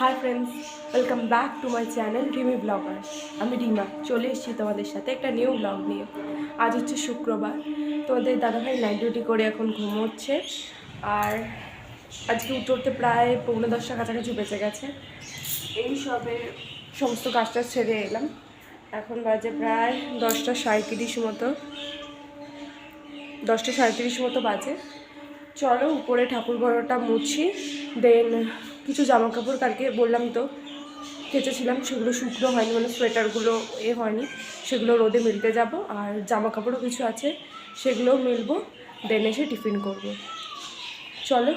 Hi friends welcome back to my channel Dimi vlogger আমি ডিমা চলে এসেছি তোমাদের সাথে একটা নিউ ব্লগ নিয়ে। আজ হচ্ছে শুক্রবার, তোমাদের দাদাভাই নাইট ডিউটি করে এখন ঘুমোচ্ছে। আর আজকে উঠতে প্রায় পৌনে দশটা কাছাকাছি বেঁচে গেছে। এই সবে সমস্ত কাজটা ছেড়ে এলাম। এখন বাজে প্রায় দশটা সাঁত্রিশ মতো। দশটা সাঁত্রিশ মতো বাজে। চলো উপরে ঠাকুর ঘরটা মুছি দেন কিছু জামা কাপড় কালকে বললাম তো, কেচেছিলাম, সেগুলো শুকনো হয়নি মানে সোয়েটারগুলো এ হয়নি, সেগুলো রোদে মিলতে যাব, আর জামা কাপড়ও কিছু আছে, সেগুলোও মিলবো দেন এসে টিফিন করব। চলো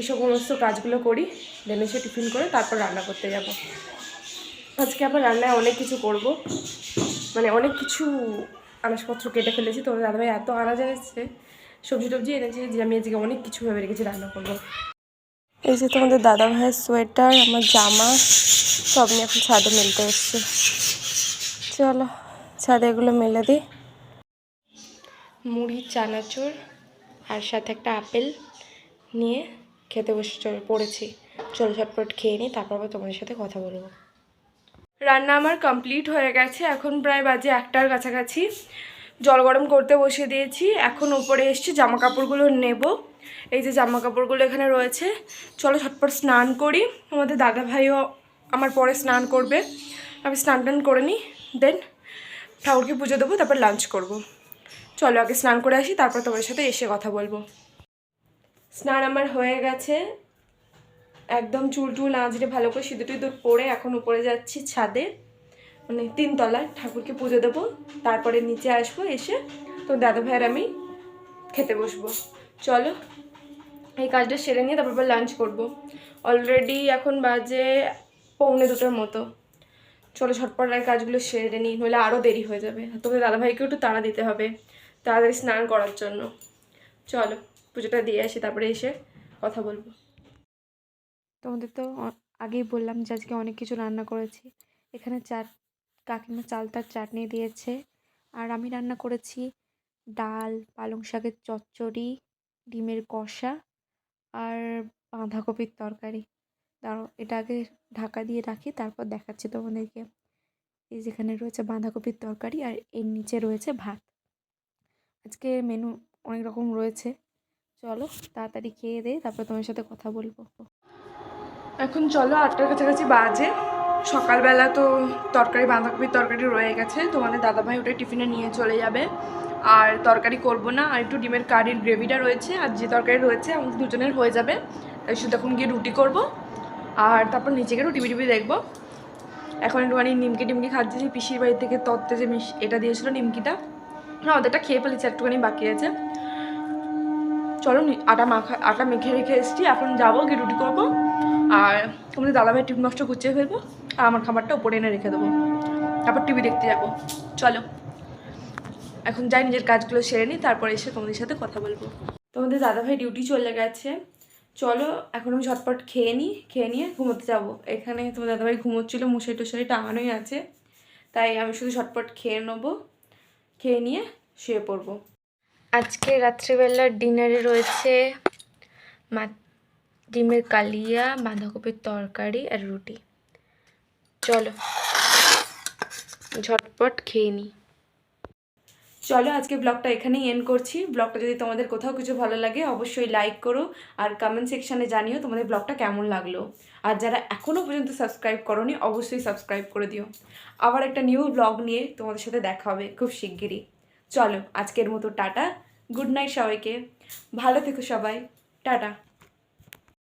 এসব সমস্ত কাজগুলো করি দেন এসে টিফিন করে তারপর রান্না করতে যাব। আজকে আবার রান্নায় অনেক কিছু করব মানে অনেক কিছু আনাজপত্র কেটে ফেলেছি তো দাদাভাই এত আনাজ এনেছে সবজি টবজি এনেছে, যে আমি আজকে অনেক কিছু ভেবে রেখেছি রান্না করব। এই যে তোমাদের দাদা ভাইয়ের সোয়েটার, আমার জামা, সব নিয়ে এখন ছাদে মেলতে এসছে। চলো, ছাদে এগুলো মেলে দিই। মুড়ি, চানাচুর, আর সাথে একটা আপেল নিয়ে খেতে বসে চল, পড়েছি। চলো ঝটপট খেয়ে নিই, তারপর আবার তোমাদের সাথে কথা বলব। রান্না আমার কমপ্লিট হয়ে গেছে, এখন প্রায় বাজে একটার কাছাকাছি। জল গরম করতে বসিয়ে দিয়েছি, এখন উপরে এসছি, জামা কাপড়গুলো নেব। এই যে জামা কাপড়গুলো এখানে রয়েছে। চলো ঝটপট স্নান করি। আমাদের দাদা ভাইও আমার পরে স্নান করবে। আমি স্নান টান করে নিই। দেন ঠাকুরকে পুজো দেবো, তারপর লাঞ্চ করব। চলো আগে স্নান করে আসি, তারপর তোমার সাথে এসে কথা বলব। স্নান আমার হয়ে গেছে। একদম চুল টুল আঁচড়ে ভালো করে সিঁদুর টিঁদুর পরে এখন উপরে যাচ্ছি ছাদে। মানে তিনতলায় ঠাকুরকে পুজো দেবো। তারপরে নিচে আসব, এসে তো দাদা ভাইয়ের আমি খেতে বসবো। চলো। এই কাজটা সেরে নিয়ে তারপর লাঞ্চ করব। অলরেডি এখন বাজে পৌনে দুটোর মতো। চলো ঝটপট আর কাজগুলো সেরে নিই, নইলে আরও দেরি হয়ে যাবে। তোমাদের দাদাভাইকেও একটু তাড়া দিতে হবে, তাড়াতাড়ি স্নান করার জন্য। চলো, পুজোটা দিয়ে আসি, তারপরে এসে কথা বলব। তোমাদের তো আগেই বললাম যে আজকে অনেক কিছু রান্না করেছি। এখানে চাট, কাকিমা চালতার চাটনি দিয়েছে। আর আমি রান্না করেছি ডাল, পালং শাকের চচ্চড়ি, ডিমের কষা আর বাঁধাকপির তরকারি। দাঁড়াও, এটা আগে ঢাকা দিয়ে রাখি, তারপর দেখাচ্ছি তোমাদেরকে। এই যেখানে রয়েছে বাঁধাকপির তরকারি আর এর নিচে রয়েছে ভাত। আজকে মেনু অনেক রকম রয়েছে। চলো, তাড়াতাড়ি খেয়ে দেয় তারপর তোমার সাথে কথা বলব। এখন চলো আটটার কাছাকাছি বাজে। সকালবেলা তো তরকারি, বাঁধাকপির তরকারি রয়ে গেছে। তোমাদের দাদাভাই ওটা টিফিনে নিয়ে চলে যাবে। আর তরকারি করব না, আর একটু ডিমের কারির গ্রেভিটা রয়েছে, আর যে তরকারি রয়েছে আমাদের দুজনের হয়ে যাবে, তাই শুধু এখন গিয়ে রুটি করব, আর তারপর নিচে গিয়ে টিভি টিভি দেখব। এখন একটুখানি নিমকি টিমকি খাচ্ছি যে পিসির বাড়ি থেকে তত্ত্বে যে মিশ এটা দিয়েছিল নিমকিটা। না, ওদেরটা খেয়ে ফেলেছি, একটুখানি বাকি আছে। চলো আটা মাখা, আটা মেখে রেখে এসেছি, এখন যাব, গিয়ে রুটি করব। আর তোমাদের দাদাভাই টিফিন বক্সটা গুছিয়ে ফেলব, আর আমার খাবারটা ওপরে এনে রেখে দেবো। তারপর টিভি দেখতে যাব। চলো। এখন যাই নিজের কাজগুলো সেরে নিই, তারপরে এসে তোমাদের সাথে কথা বলব। তোমাদের দাদাভাই ডিউটি চলে গেছে। চলো, এখন আমি ঝটপট খেয়ে নিই, খেয়ে নিয়ে ঘুমোতে যাব। এখানে তোমার দাদাভাই ঘুমোচ্ছিলো, মশারি টশারি টাঙানোই আছে। তাই আমি শুধু ঝটপট খেয়ে নেব, খেয়ে নিয়ে শুয়ে পড়ব। আজকে রাত্রিবেলার ডিনারে রয়েছে মা, ডিমের কালিয়া, বাঁধাকপির তরকারি আর রুটি। চলো, ঝটপট খেয়ে নিই। চলো আজকে ব্লগটা এখানেই এন্ড করছি। ব্লগটা যদি তোমাদের কোথাও কিছু ভালো লাগে, অবশ্যই লাইক করো আর কমেন্ট সেকশানে জানিও তোমাদের ব্লগটা কেমন লাগল। আর যারা এখনও পর্যন্ত সাবস্ক্রাইব করোনি, অবশ্যই সাবস্ক্রাইব করে দিও। আবার একটা নিউ ব্লগ নিয়ে তোমাদের সাথে দেখা হবে খুব শিগগিরই। চলো আজকের মতো টাটা গুড নাইট সবাইকে। ভালো থেকো সবাই, টাটা।